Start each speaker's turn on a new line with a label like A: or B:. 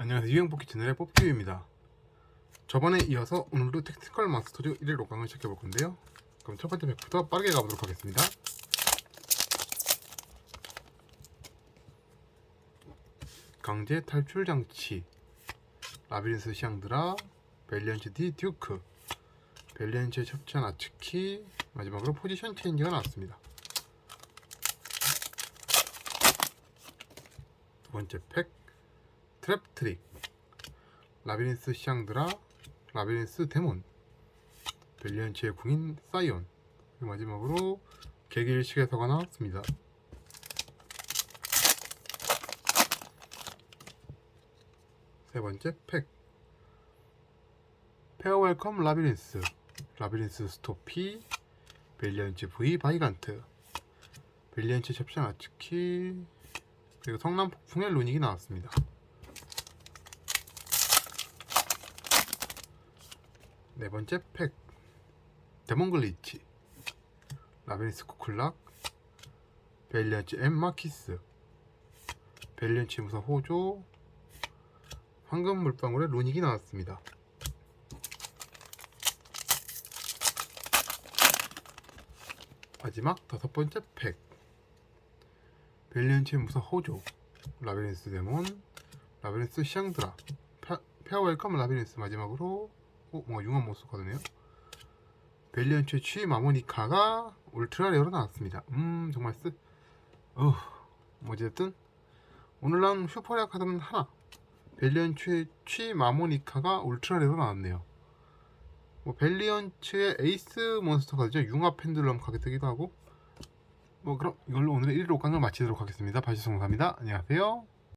A: 안녕하세요. 유행뽑기 채널의 뽑기입니다. 저번에 이어서 오늘도 택티컬 마스터즈 1일 5강을 시작해볼 건데요. 그럼 첫 번째 팩부터 빠르게 가보도록 하겠습니다. 강제 탈출 장치. 라비린스 시앙드라 벨리언츠 디 듀크. 벨리언츠 첩찬 아츠키. 마지막으로 포지션 체인지가 나왔습니다. 두 번째 팩 트랩 트릭. 라비린스 시앙드라 라비린스 데몬. 벨리언츠의 궁인 사이온. 그리고 마지막으로 개길식에서가 나왔습니다. 세 번째 팩. 페어 웰컴 라비린스. 라비린스 스토피 벨리언츠 V 바이간트. 벨리언츠 첩션 아츠키 그리고 성남 폭풍의 루닉이 나왔습니다 네 번째 팩. 데몬 글리치. 라비린스 코클락. 벨리언츠 엠 마키스. 벨리언츠 무사 호조. 황금 물방울의 루닉이 나왔습니다. 마지막 다섯 번째 팩. 벨리언츠 무사 호조. 라비린스 데몬. 라비린스 시앙드라. 페- 페어 웰컴 라비린스 마지막으로 어, 뭔가 융합 모습 거든요. 벨리언츠의 취 마모니카가 울트라 레어로 나왔습니다. 음 정말 쓰. 어, 뭐 어쨌든 오늘 나온 슈퍼레어 카드는 하나. 벨리언츠의 취 마모니카가 울트라 레어로 나왔네요. 뭐 벨리언츠의 에이스 몬스터 카드죠. 융합 펜들럼 카드기도 하고. 뭐 그럼 이걸로 오늘의 1일 5강을 마치도록 하겠습니다. 봐주셔서 감사합니다. 안녕하세요.